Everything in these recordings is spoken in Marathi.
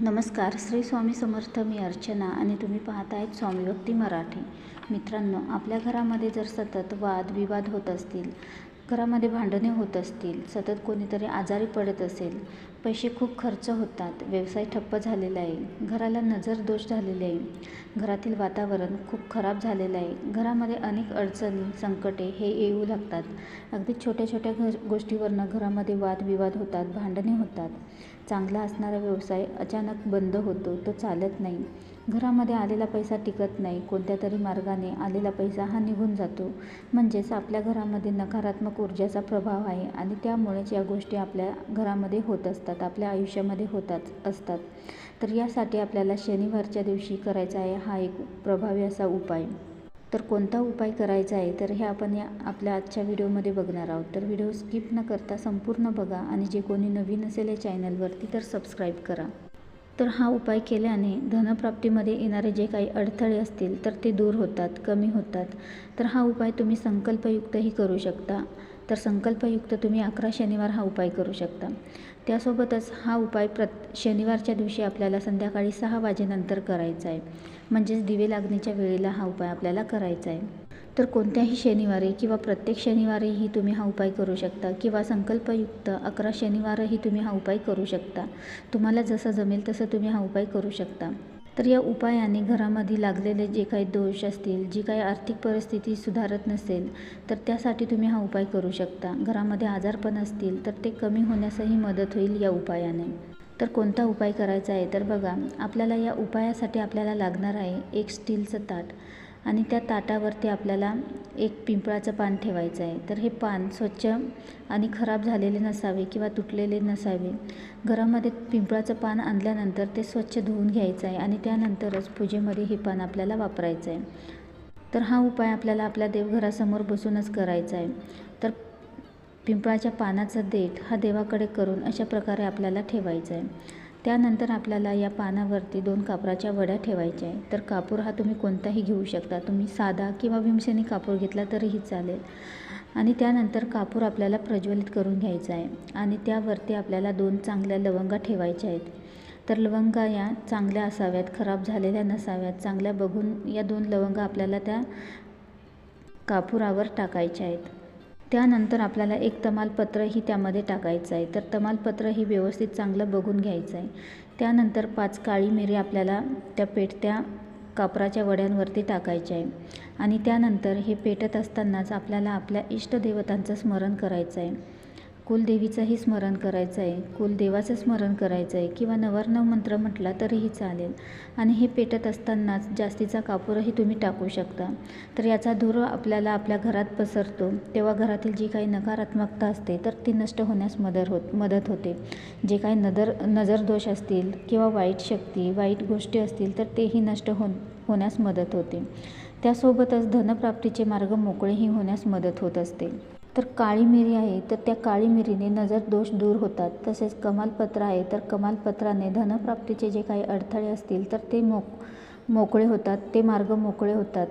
नमस्कार श्री स्वामी समर्थ मी अर्चना आणि तुम्ही पाहत आहेत स्वामी भक्ती मराठी. मित्रांनो आपल्या घरामध्ये जर सतत वाद विवाद होत असतील घरामध्ये भांडणे होत असतील सतत कोणीतरी आजारी पडत असेल पैसे खूप खर्च होतात व्यवसाय ठप्प झालेला आहे घराला नजर दोष झालेले आहे घरातील वातावरण खूप खराब झालेलं आहे घरामध्ये अनेक अडचणी संकटे हे येऊ लागतात. अगदी छोट्या छोट्या घ गोष्टीवरनं घरामध्ये वादविवाद होतात भांडणे होतात. चांगला असणारा व्यवसाय अचानक बंद होतो तो चालत नाही. घरामध्ये आलेला पैसा टिकत नाही कोणत्या तरी मार्गाने आलेला पैसा हा निघून जातो. म्हणजेच आपल्या घरामध्ये नकारात्मक ऊर्जाचा प्रभाव आहे आणि त्यामुळेच या गोष्टी आपल्या घरामध्ये होत असतात आपल्या आयुष्यामध्ये होतात असतात. तर यासाठी आपल्याला शनिवारच्या दिवशी करायचा आहे हा एक प्रभावी असा उपाय. तर कोणता उपाय करायचा आहे तर हे आपण या आपल्या आजच्या व्हिडिओमध्ये बघणार आहोत. तर व्हिडिओ स्किप न करता संपूर्ण बघा आणि जे कोणी नवीन असेल या चॅनलवरती तर सबस्क्राईब करा. तर हा उपाय केल्याने धनप्राप्तीमध्ये येणारे जे काही अडथळे असतील तर ते दूर होतात कमी होतात. तर हा उपाय तुम्ही संकल्पयुक्तही करू शकता. तर संकल्पयुक्त तुम्ही अकरा शनिवार हा उपाय करू शकता. त्यासोबतच हा उपाय प्रत शनिवारच्या दिवशी आपल्याला संध्याकाळी सहा वाजेनंतर करायचा आहे म्हणजेच दिवे लागण्याच्या वेळेला हा उपाय आपल्याला करायचा आहे तर कोणत्याही शनिवारी किंवा प्रत्येक शनिवारीही तुम्ही हा उपाय करू शकता किंवा संकल्पयुक्त अकरा शनिवारही तुम्ही हा उपाय करू शकता. तुम्हाला जसं जमेल तसं तुम्ही हा उपाय करू शकता. तर या उपायाने घरामध्ये लागलेले जे काही दोष असतील जी काही आर्थिक परिस्थिती सुधारत नसेल तर त्यासाठी तुम्ही हा उपाय करू शकता. घरामध्ये आजारपण असतील तर ते कमी होण्यासही मदत होईल या उपायाने. तर कोणता उपाय करायचा आहे? तर बघा आपल्याला या उपायासाठी आपल्याला लागणार आहे एक स्टीलचं ताट. आणि त्या ताटावरती आपल्याला एक पिंपळाचं पान ठेवायचं आहे. तर हे पान स्वच्छ आणि खराब झालेले नसावे किंवा तुटलेले नसावे. घरामध्ये पिंपळाचं पान आणल्यानंतर ते स्वच्छ धुवून घ्यायचं आहे आणि त्यानंतरच पूजेमध्ये हे पान आपल्याला वापरायचं आहे. तर हा उपाय आपल्याला आपल्या देवघरासमोर बसूनच करायचा आहे. तर पिंपळाच्या पानाचा देठ हा देवाकडे करून अशा प्रकारे आपल्याला ठेवायचा आहे. त्यानंतर आपल्याला या पानावरती दोन कापराच्या वड्या ठेवायच्या आहे तर कापूर हा तुम्ही कोणताही घेऊ शकता. तुम्ही साधा किंवा भीमसेनी कापूर घेतला तरीही चालेल. आणि त्यानंतर कापूर आपल्याला प्रज्वलित करून घ्यायचा आहे. आणि त्यावरती आपल्याला दोन चांगल्या लवंगा ठेवायच्या आहेत. तर लवंगा या चांगल्या असाव्यात खराब झालेल्या नसाव्यात. चांगल्या बघून या दोन लवंगा आपल्याला त्या कापुरावर टाकायच्या आहेत. त्यानंतर आपल्याला एक तमालपत्रही त्यामध्ये टाकायचं आहे. तर तमालपत्रही व्यवस्थित चांगलं बघून घ्यायचं आहे. त्यानंतर पाच काळी मिरी आपल्याला त्या पेटत्या कापराच्या वड्यांवरती टाकायचे आहे. आणि त्यानंतर हे पेटत असतानाच आपल्याला आपल्या इष्टदेवतांचं स्मरण करायचं आहे. कुलदेवीचंही स्मरण करायचं आहे कुलदेवाचं स्मरण करायचं आहे किंवा नवरनव मंत्र म्हटला तरीही चालेल. आणि हे पेटत असतानाच जास्तीचा कापूरही तुम्ही टाकू शकता. तर याचा धूर आपल्याला आपल्या घरात पसरतो. तेव्हा घरातील जी काही नकारात्मकता असते तर ती नष्ट होण्यास मदत होत मदत होते. जे काही नदर नजरदोष असतील किंवा वाईट शक्ती वाईट गोष्टी असतील तर तेही नष्ट हो होण्यास मदत होते. त्यासोबतच धनप्राप्तीचे मार्ग मोकळेही होण्यास मदत होत असते. तर काळी मिरी आहे तर त्या काळी मिरीने नजर दोष दूर होतात. तसेच कमालपत्र आहे तर कमालपत्राने धनप्राप्तीचे जे काही अडथळे असतील तर ते मोक मोकळे होतात ते मार्ग मोकळे होतात.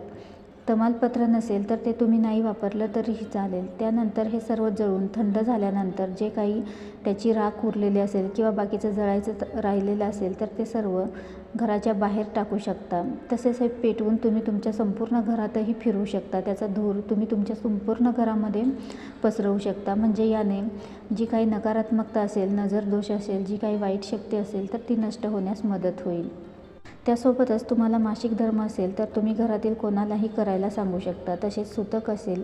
तमालपत्र नसेल तर ते तुम्ही नाही वापरलं तरीही चालेल. त्यानंतर हे सर्व जळून थंड झाल्यानंतर जे काही त्याची राख उरलेली असेल किंवा बाकीचं जळायचं राहिलेलं असेल तर ते सर्व घराच्या बाहेर टाकू शकता. तसेच हे पेटवून तुम्ही तुमच्या संपूर्ण घरातही फिरवू शकता. त्याचा धूर तुम्ही तुमच्या संपूर्ण घरामध्ये पसरवू शकता. म्हणजे याने जी काही नकारात्मकता असेल नजर दोष असेल जी काही वाईट शक्ती असेल तर ती नष्ट होण्यास मदत होईल. त्यासोबतच तुम्हाला मासिक धर्म असेल तर तुम्ही घरातील कोणालाही करायला सांगू शकता. तसेच सुतक असेल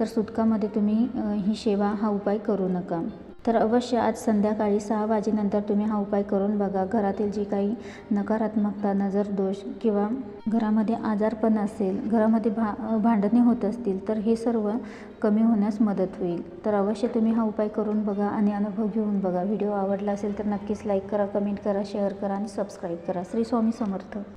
तर सुतकामध्ये तुम्ही ही सेवा हा उपाय करू नका. तर अवश्य आज संध्याकाळी सहा वाजेनंतर तुम्ही हा उपाय करून बघा. घरातील जी काही नकारात्मकता नजर दोष किंवा घरामध्ये आजारपण असेल घरामध्ये भा भांडणे होत असतील तर हे सर्व कमी होण्यास मदत होईल. तर अवश्य तुम्ही हा उपाय करून बघा आणि अनुभव घेऊन बघा. व्हिडिओ आवडला असेल तर नक्कीच लाईक करा कमेंट करा शेअर करा आणि सबस्क्राईब करा. श्री स्वामी समर्थ.